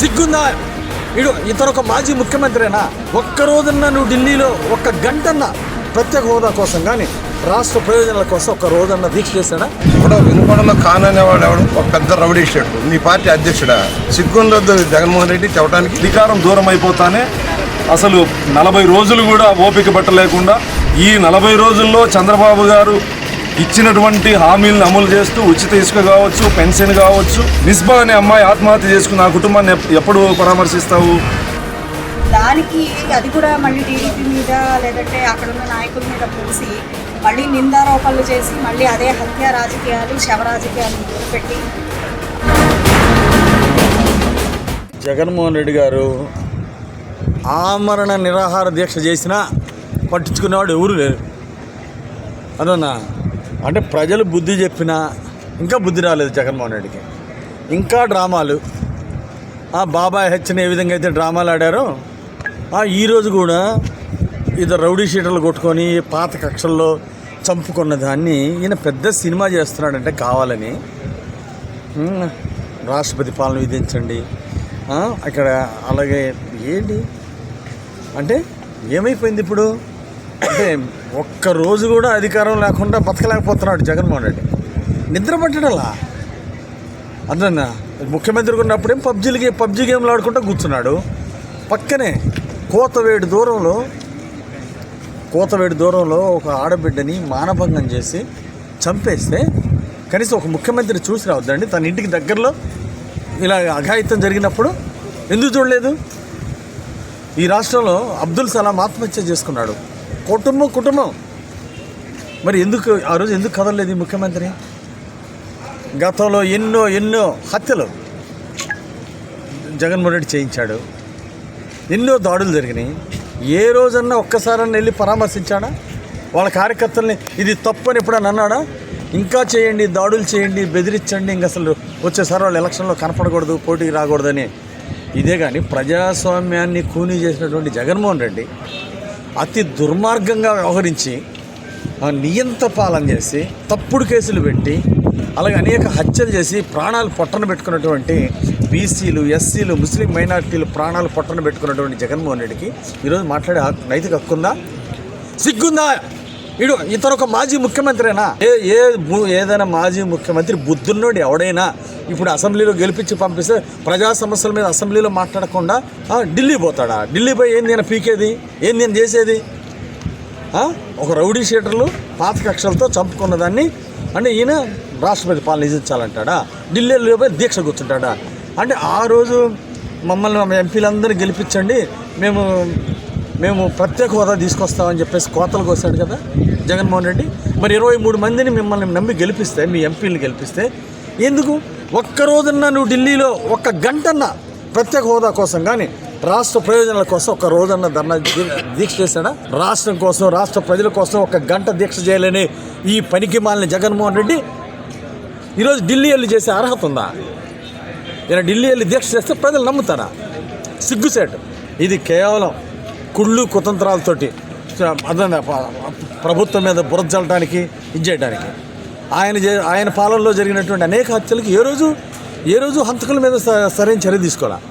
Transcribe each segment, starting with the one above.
సిగ్గుందా ఇడు ఇతను ఒక మాజీ ముఖ్యమంత్రినా? ఒక్క రోజున నువ్వు ఢిల్లీలో ఒక్క గంటన్న ప్రత్యేక హోదా కోసం కానీ రాష్ట్ర ప్రయోజనాల కోసం ఒక్క రోజన్న దీక్ష చేశాడా? ఇప్పుడు వినుకొండలో ఖాన్ అనేవాడు ఎవడు? ఒక పెద్ద రౌడీ షర్ట్ నీ పార్టీ అధ్యక్షుడా? సిగ్గుండొద్దు జగన్మోహన్ రెడ్డి చెప్పడానికి? అధికారం దూరం అయిపోతానే అసలు నలభై రోజులు కూడా ఓపిక పట్టలేకుండా ఈ నలభై రోజుల్లో చంద్రబాబు గారు ఇచ్చినటువంటి హామీలను అమలు చేస్తూ ఉచిత ఇసుక కావచ్చు పెన్షన్ కావచ్చు నిస్బా అనే అమ్మాయి ఆత్మహత్య చేసుకున్న ఆ కుటుంబాన్ని ఎప్- ఎప్పుడు పరామర్శిస్తావు? దానికి అది కూడా మళ్ళీ టీడీపీ మీద లేదంటే అక్కడ ఉన్న నాయకుల మీద పూసి మళ్ళీ నిందారోపణలు చేసి మళ్ళీ అదే హత్య రాజకీయాలు శవ రాజకీయాలు పెట్టి. జగన్మోహన్ రెడ్డి గారు ఆమరణ నిరాహార దీక్ష చేసినా పట్టించుకునేవాడు ఎవరు లేరు. అదన్నా? అంటే ప్రజలు బుద్ధి చెప్పినా ఇంకా బుద్ధి రాలేదు జగన్మోహన్ రెడ్డికి. ఇంకా డ్రామాలు. ఆ బాబాయ్ హెచ్చని ఏ విధంగా అయితే డ్రామాలు ఆడారో ఆ ఈరోజు కూడా ఇద్దరు రౌడీ షీటర్లు కొట్టుకొని పాత కక్షల్లో చంపుకున్న దాన్ని ఈయన పెద్ద సినిమా చేస్తున్నాడంటే కావాలని. రాష్ట్రపతి పాలన విధించండి. అక్కడ అలాగే ఏంటి? అంటే ఏమైపోయింది ఇప్పుడు? అంటే ఒక్క రోజు కూడా అధికారం లేకుండా బతకలేకపోతున్నాడు జగన్మోహన్ రెడ్డి. నిద్ర పట్టడలా అర్థందా ముఖ్యమంత్రి ఉన్నప్పుడేం పబ్జీలకి పబ్జీ గేమ్లు ఆడుకుంటూ కూర్చున్నాడు. పక్కనే కోతవేడి దూరంలో కోతవేడి దూరంలో ఒక ఆడబిడ్డని మానభంగం చేసి చంపేస్తే కనీసం ఒక ముఖ్యమంత్రి చూసి రావద్దండి. తన ఇంటికి దగ్గరలో ఇలా అఘాయిత్యం జరిగినప్పుడు ఎందుకు చూడలేదు? ఈ రాష్ట్రంలో అబ్దుల్ సలాం ఆత్మహత్య చేసుకున్నాడు. కుటుంబం కుటుంబం. మరి ఎందుకు ఆ రోజు ఎందుకు కదలలేదు ఈ ముఖ్యమంత్రి? గతంలో ఎన్నో ఎన్నో హత్యలు జగన్మోహన్ రెడ్డి చేయించాడు. ఎన్నో దాడులు జరిగినాయి. ఏ రోజన్నా ఒక్కసారన్నా వెళ్ళి పరామర్శించాడా? వాళ్ళ కార్యకర్తల్ని ఇది తప్పు అని ఎప్పుడన్నా అన్నాడా? ఇంకా చేయండి దాడులు చేయండి బెదిరించండి ఇంక అసలు వచ్చేసారి వాళ్ళు ఎలక్షన్లో కనపడకూడదు పోటీకి రాకూడదని ఇదే కానీ ప్రజాస్వామ్యాన్ని కూనీ చేసినటువంటి జగన్మోహన్ రెడ్డి అతి దుర్మార్గంగా వ్యవహరించి ఆ నియంత పాలన చేసి తప్పుడు కేసులు పెట్టి అలాగే అనేక హత్యలు చేసి ప్రాణాలు పొట్టన పెట్టుకున్నటువంటి బీసీలు ఎస్సీలు ముస్లిం మైనారిటీలు ప్రాణాలు పొట్టన పెట్టుకున్నటువంటి జగన్మోహన్ రెడ్డికి ఈరోజు మాట్లాడే నైతిక హక్కుందా సిగ్గుందా? ఇడు ఇతను ఒక మాజీ ముఖ్యమంత్రినా? ఏ ఏ ఏదైనా మాజీ ముఖ్యమంత్రి బుద్ధున్నోడు ఎవడైనా ఇప్పుడు అసెంబ్లీలో గెలిపించి పంపిస్తే ప్రజా సమస్యల మీద అసెంబ్లీలో మాట్లాడకుండా ఢిల్లీ పోతాడా? ఢిల్లీ పోయి ఏంది నేను పీకేది? ఏంది నేను చేసేది? ఒక రౌడీ షీటర్లు పాత కక్షలతో చంపుకున్న దాన్ని అంటే ఈయన రాష్ట్రపతి పాలన విధించాలంటాడా ఢిల్లీలో పోయి దీక్ష కూర్చుంటాడా? అంటే ఆ రోజు మమ్మల్ని మా ఎంపీలందరినీ గెలిపించండి మేము మేము ప్రత్యేక హోదా తీసుకొస్తామని చెప్పేసి కోతలు కోసాడు కదా? జగన్మోహన్ రెడ్డి. మరి ఇరవై మూడు మందిని మిమ్మల్ని నమ్మి గెలిపిస్తే మీ ఎంపీని గెలిపిస్తే ఎందుకు? ఒక్క రోజున్నా నువ్వు ఢిల్లీలో ఒక్క గంటన్న ప్రత్యేక హోదా కోసం కానీ రాష్ట్ర ప్రయోజనాల కోసం ఒక రోజన్న ధర్నా దీక్ష చేశాడా? రాష్ట్రం కోసం రాష్ట్ర ప్రజల కోసం ఒక గంట దీక్ష చేయలేని ఈ పనికి మాలిన జగన్మోహన్ రెడ్డి ఈరోజు ఢిల్లీ వెళ్ళి చేసే అర్హత ఉందా? ఇలా ఢిల్లీ వెళ్ళి దీక్ష చేస్తే ప్రజలు నమ్ముతారా? సిగ్గుసేటు. ఇది కేవలం కుళ్ళు కుతంత్రాలతోటి. అర్థం ప్రభుత్వం మీద బురద చల్లడానికి ఇది చేయడానికి ఆయన ఆయన పాలనలో జరిగినటువంటి అనేక హత్యలకు ఏ రోజు ఏ రోజు హంతకుల మీద స- సరైన చర్య తీసుకోవాలి?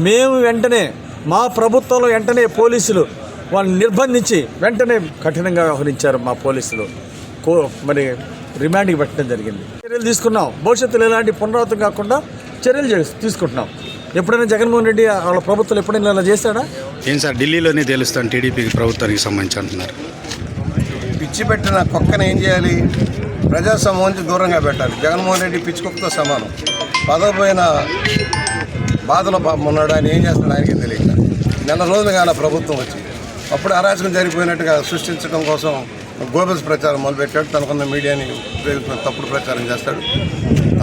మేము వెంటనే మా ప్రభుత్వంలో వెంటనే పోలీసులు వాళ్ళని నిర్బంధించి వెంటనే కఠినంగా వ్యవహరించారు మా పోలీసులు. కో మరి రిమాండ్కి పెట్టడం జరిగింది. చర్యలు తీసుకున్నాం. భవిష్యత్తులో ఎలాంటి పునరావృతం కాకుండా చర్యలు తీసుకుంటున్నాం. ఎప్పుడైనా జగన్మోహన్ రెడ్డి వాళ్ళ ప్రభుత్వం ఎప్పుడైనా ఇలా చేశాడా? ఏం సార్ ఢిల్లీలోనే తెలుస్తాను టీడీపీకి ప్రభుత్వానికి సంబంధించి అంటున్నారు. పిచ్చిపెట్టిన కుక్కను ఏం చేయాలి? ప్రజా నుంచి దూరంగా పెట్టాలి. జగన్మోహన్ రెడ్డి పిచ్చి కుక్కతో సమానం. పదవిపోయిన బాధలో పాపం ఉన్నాడు. ఆయన ఏం చేస్తాడు ఆయనకి తెలియక నెల రోజులు కాల ప్రభుత్వం వచ్చి అప్పుడు అరాచకం జరిగిపోయినట్టుగా సృష్టించడం కోసం గోబెల్స్ ప్రచారం మొదలుపెట్టాడు. తనకున్న మీడియాని ఉపయోగించుకుని తప్పుడు ప్రచారం చేస్తాడు.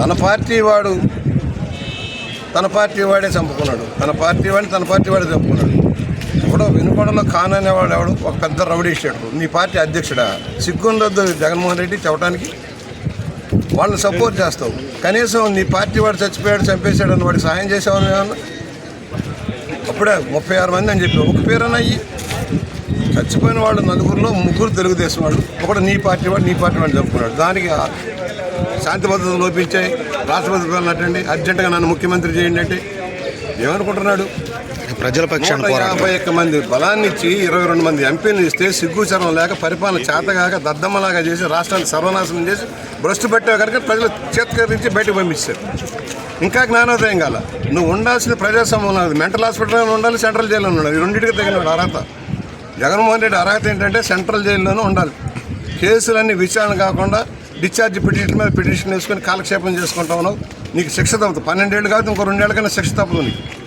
తన పార్టీ వాడు తన పార్టీ వాడే చంపుకున్నాడు. తన పార్టీ వాడిని తన పార్టీ వాడే చంపుకున్నాడు. ఎవడో వినుకొండలో ఖాన్ అనేవాడు ఎవడు? ఒక పెద్ద రౌడీ షర్ట్ నీ పార్టీ అధ్యక్షుడా? సిగ్గుండొద్దు జగన్మోహన్ రెడ్డి చెప్పడానికి వాళ్ళని సపోర్ట్ చేస్తావు. కనీసం నీ పార్టీ వాడు చచ్చిపోయాడు చంపేశాడు అని వాడికి సహాయం చేసేవాళ్ళు ఏమన్నా? అప్పుడే ముప్పై ఆరు మంది అని చెప్పి ఒక పేరన్నా అయ్యి చచ్చిపోయిన వాళ్ళు నలుగురిలో ముగ్గురు తెలుగుదేశం వాళ్ళు. ఒకడు నీ పార్టీ వాడు నీ పార్టీ వాడు చెప్పుకున్నాడు దానికి శాంతి భద్రతలు లోపించాయి. రాష్ట్రపతి పాలన అర్జెంటుగా నన్ను ముఖ్యమంత్రి చేయండి అంటే ఏమనుకుంటున్నాడు? ప్రజల పక్షాన యాభై ఒక్క మంది బలాన్ని ఇచ్చి ఇరవై రెండు మంది ఎంపీలు ఇస్తే సిగ్గుచరం లేక పరిపాలన చేతగాక దద్దమ్మలాగా చేసి రాష్ట్రాన్ని సర్వనాశనం చేసి భ్రష్టు పెట్టే కనుక ప్రజలు చేతకరించి బయటకు పంపించారు. ఇంకా జ్ఞానోదయం కాల. నువ్వు ఉండాల్సిన ప్రజాస్వామ్యం అది మెంటల్ హాస్పిటల్లో ఉండాలి సెంట్రల్ జైల్లో ఉండాలి. ఈ రెండింటికి తగిన అర్హత. జగన్మోహన్ రెడ్డి అర్హత ఏంటంటే సెంట్రల్ జైల్లోనూ ఉండాలి. కేసులన్నీ విచారణ కాకుండా డిశ్చార్జ్ పిటిషన్ మీద పిటిషన్ వేసుకొని కాలక్షేపం చేసుకుంటా ఉన్నావు. నీకు శిక్ష తప్పుతుంది. పన్నెండేళ్ళు కాదు ఇంకో రెండేళ్ళకైనా శిక్ష తప్పదు నీకు.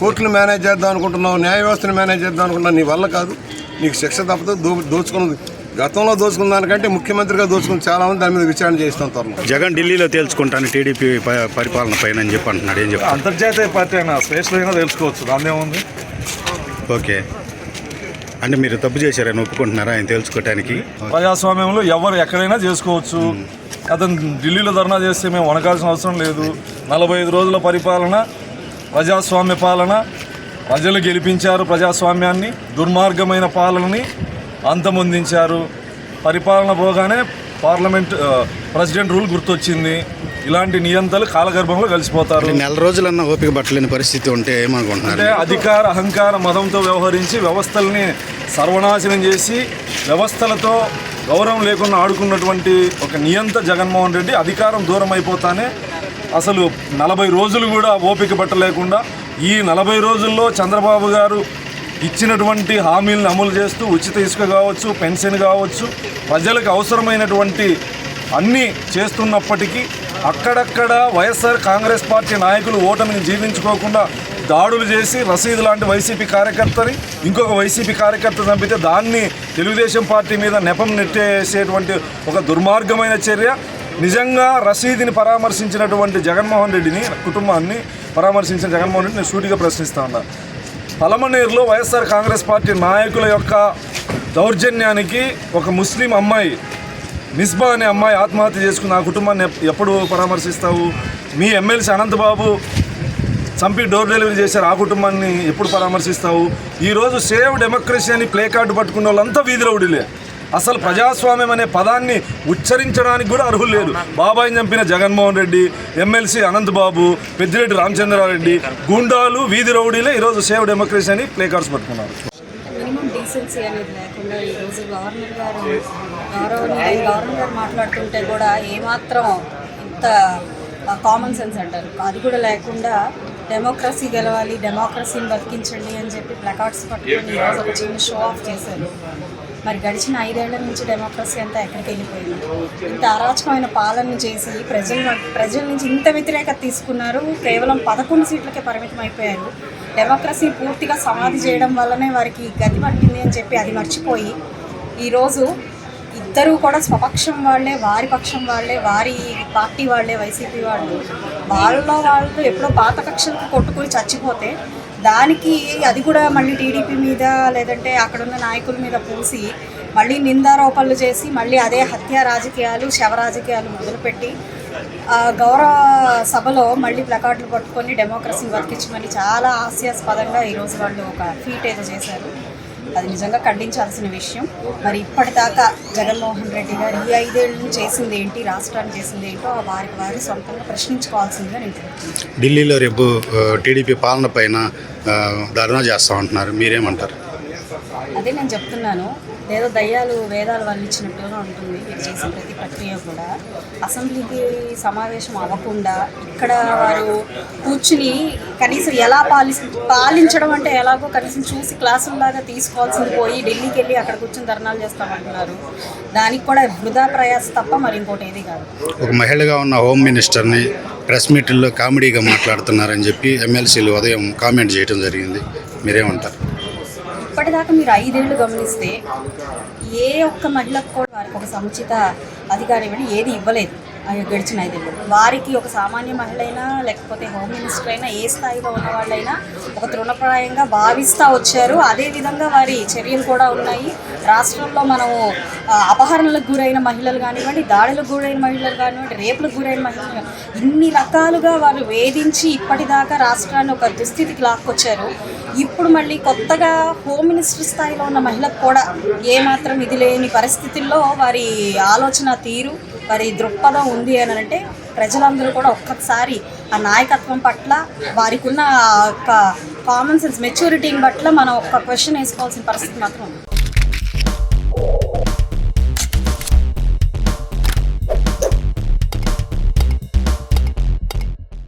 కోర్టులు మేనేజ్ చేద్దాం అనుకుంటున్నావు న్యాయ వ్యవస్థను మేనేజ్ చేద్దాం అనుకుంటున్నావు నీ వల్ల కాదు. నీకు శిక్ష తప్పదు దో దోచుకున్నది. గతంలో దోచుకున్న దానికంటే ముఖ్యమంత్రిగా దోచుకుని చాలా మంది దాని మీద విచారణ చేస్తాం త్వరలో. జగన్ ఢిల్లీలో తేల్చుకుంటాను టీడీపీ పరిపాలన పైన అని చెప్పి అంటున్నాడు. ఏం చెప్తారు? అంతర్జాతీయ పార్టీ అయినా అయినా తెలుసుకోవచ్చు దాని ఏముంది? ఓకే. అంటే మీరు తప్పు చేశారని ఒప్పుకుంటున్నారా? ఆయన తెలుసుకోవటానికి ప్రజాస్వామ్యంలో ఎవరు ఎక్కడైనా చేసుకోవచ్చు. అతను ఢిల్లీలో ధర్నా చేస్తే మేము వణకాల్సిన అవసరం లేదు. నలభై ఐదు రోజుల పరిపాలన ప్రజాస్వామ్య పాలన ప్రజలు గెలిపించారు ప్రజాస్వామ్యాన్ని దుర్మార్గమైన పాలనని అంతమొందించారు. పరిపాలన పోగానే పార్లమెంట్ ప్రెసిడెంట్ రూల్ గుర్తొచ్చింది. ఇలాంటి నియంతలు కాలగర్భంలో కలిసిపోతారు. నెల రోజులన్నా ఓపిక పట్టలేని పరిస్థితి ఉంటే ఏమనుకుంటున్నారు? అంటే అధికార అహంకార మదంతో వ్యవహరించి వ్యవస్థల్ని సర్వనాశనం చేసి వ్యవస్థలతో గౌరవం లేకుండా ఆడుకున్నటువంటి ఒక నియంత జగన్మోహన్ రెడ్డి అధికారం దూరం అయిపోతానే అసలు నలభై రోజులు కూడా ఓపిక పట్టలేకుండా ఈ నలభై రోజుల్లో చంద్రబాబు గారు ఇచ్చినటువంటి హామీలను అమలు చేస్తూ ఉచిత ఇసుక కావచ్చు పెన్షన్ కావచ్చు ప్రజలకు అవసరమైనటువంటి అన్నీ చేస్తున్నప్పటికీ అక్కడక్కడ వైఎస్ఆర్ కాంగ్రెస్ పార్టీ నాయకులు ఓటమిని జీవించుకోకుండా దాడులు చేసి రసీదు లాంటి వైసీపీ కార్యకర్తని ఇంకొక వైసీపీ కార్యకర్త చంపితే దాన్ని తెలుగుదేశం పార్టీ మీద నెపం నెట్టేసేటువంటి ఒక దుర్మార్గమైన చర్య. నిజంగా రసీదుని పరామర్శించినటువంటి జగన్మోహన్ రెడ్డిని కుటుంబాన్ని పరామర్శించిన జగన్మోహన్ రెడ్డిని సూటిగా ప్రశ్నిస్తా ఉన్నా. పలమనేరులో వైఎస్ఆర్ కాంగ్రెస్ పార్టీ నాయకుల యొక్క దౌర్జన్యానికి ఒక ముస్లిం అమ్మాయి మిస్బా అనే అమ్మాయి ఆత్మహత్య చేసుకున్న ఆ కుటుంబాన్ని ఎప్పుడు పరామర్శిస్తావు? మీ ఎమ్మెల్సీ అనంతబాబు చంపి డోర్ డెలివరీ చేశారు ఆ కుటుంబాన్ని ఎప్పుడు పరామర్శిస్తావు? ఈరోజు సేవ్ డెమోక్రసీ అని ప్లే కార్డు పట్టుకున్న వాళ్ళంతా వీధిలో ఉడిలే. అసలు ప్రజాస్వామ్యం అనే పదాన్ని ఉచ్చరించడానికి కూడా అర్హులు లేదు బాబాయిని చంపిన జగన్మోహన్ రెడ్డి ఎమ్మెల్సీ అనంతబాబు పెద్దిరెడ్డి రామచంద్రారెడ్డి గుండాలు వీధి రౌడీలే ఈరోజు సేవ్ డెమోక్రసీ అని ప్లే కార్డ్స్ పట్టుకున్నారు. డీసెన్సీ అనేది లేకుండా ఈరోజు గవర్నర్ గారు గౌరవనీయ గవర్నర్ గారు మాట్లాడుతుంటే కూడా ఏమాత్రం ఇంత కామన్ సెన్స్ అంటారు. అది కూడా లేకుండా డెమోక్రసీ గెలవాలి డెమోక్రసీని బతికించండి అని చెప్పి ప్లకార్డ్స్ పట్టుకొని ఈరోజు ఒక చిన్న షో ఆఫ్ చేశారు. మరి గడిచిన ఐదేళ్ళ నుంచి డెమోక్రసీ అంతా ఎక్కడికి వెళ్ళిపోయింది? ఇంత అరాచకమైన పాలన చేసి ప్రజల ప్రజల నుంచి ఇంత వ్యతిరేకత తీసుకున్నారు. కేవలం పదకొండు సీట్లకే పరిమితం అయిపోయారు. డెమోక్రసీ పూర్తిగా సమాధి చేయడం వల్లనే వారికి గతి పట్టింది అని చెప్పి అది మర్చిపోయి ఈరోజు ఇద్దరూ కూడా స్వపక్షం వాళ్ళే వారి పక్షం వాళ్ళే వారి పార్టీ వాళ్ళే వైసీపీ వాళ్ళు. వాళ్ళలో వాళ్ళు ఎప్పుడో పాత కక్షలకు కొట్టుకుని చచ్చిపోతే దానికి అది కూడా మళ్ళీ టీడీపీ మీద లేదంటే అక్కడున్న నాయకుల మీద పూసి మళ్ళీ నిందారోపణలు చేసి మళ్ళీ అదే హత్య రాజకీయాలు శవ రాజకీయాలు మొదలుపెట్టి ఆ గౌరవ సభలో మళ్ళీ ప్లకార్డులు పట్టుకొని డెమోక్రసీని బతికించమని చాలా హాస్యాస్పదంగా ఈరోజు వాళ్ళు ఒక ఫీట్ ఏదో చేశారు. అది నిజంగా ఖండించాల్సిన విషయం. మరి ఇప్పటిదాకా జగన్మోహన్ రెడ్డి గారు ఈ ఐదేళ్ళు చేసింది ఏంటి రాష్ట్రాన్ని చేసింది ఏంటో వారికి వారి సొంతంగా ప్రశ్నించుకోవాల్సిందిగా నేను. ఢిల్లీలో రేపు టీడీపీ పాలన పైన ధర్నా చేస్తామంటున్నారు. మీరేమంటారు? అదే నేను చెప్తున్నాను. ఏదో దయ్యాలు వేదాలు వాళ్ళు ఇచ్చినట్టుగా ఉంటుంది మీరు చేసే ప్రతి ప్రక్రియ కూడా. అసెంబ్లీకి సమావేశం అవ్వకుండా ఇక్కడ వారు కూర్చుని కనీసం ఎలా పాలి పాలించడం అంటే ఎలాగో కనీసం చూసి క్లాసుల్లాగా తీసుకోవాల్సింది పోయి ఢిల్లీకి వెళ్ళి అక్కడ కూర్చుని ధర్నాలు చేస్తామంటున్నారు. దానికి కూడా వృధా ప్రయాస తప్ప మరి ఇంకోటి ఏది కాదు. ఒక మహిళగా ఉన్న హోమ్ మినిస్టర్ని ప్రెస్ మీటింగ్లో కామెడీగా మాట్లాడుతున్నారని చెప్పి ఎమ్మెల్సీలు ఉదయం కామెంట్ చేయడం జరిగింది. మీరేమంటారు? ఇప్పటిదాకా మీరు ఐదేళ్ళు గమనిస్తే ఏ ఒక్క మహిళకు కూడా వారికి ఒక సముచిత అధికారం ఏది ఇవ్వలేదు. గడిచిన ఐదేళ్ళు. వారికి ఒక సామాన్య మహిళ అయినా లేకపోతే హోమ్ మినిస్టర్ అయినా ఏ స్థాయిలో ఉన్న వాళ్ళైనా ఒక తృణప్రాయంగా భావిస్తూ వచ్చారు. అదేవిధంగా వారి చర్యలు కూడా ఉన్నాయి. రాష్ట్రంలో మనము అపహరణలకు గురైన మహిళలు కానివ్వండి దాడులకు గురైన మహిళలు కానివ్వండి రేపులకు గురైన మహిళలు ఇన్ని రకాలుగా వారు వేధించి ఇప్పటిదాకా రాష్ట్రాన్ని ఒక దుస్థితికి లాక్కొచ్చారు. ఇప్పుడు మళ్ళీ కొత్తగా హోమ్ మినిస్టర్ స్థాయిలో ఉన్న మహిళకు కూడా ఏమాత్రం ఇది లేని పరిస్థితుల్లో వారి ఆలోచన తీరు. మరి దృక్పథం ఉంది అని అంటే ప్రజలందరూ కూడా ఒక్కసారి ఆ నాయకత్వం పట్ల వారికి ఉన్న కామన్ సెన్స్ మెచ్యూరిటీని పట్ల మనం ఒక్క క్వశ్చన్ వేసుకోవాల్సిన పరిస్థితి మాత్రం ఉంది.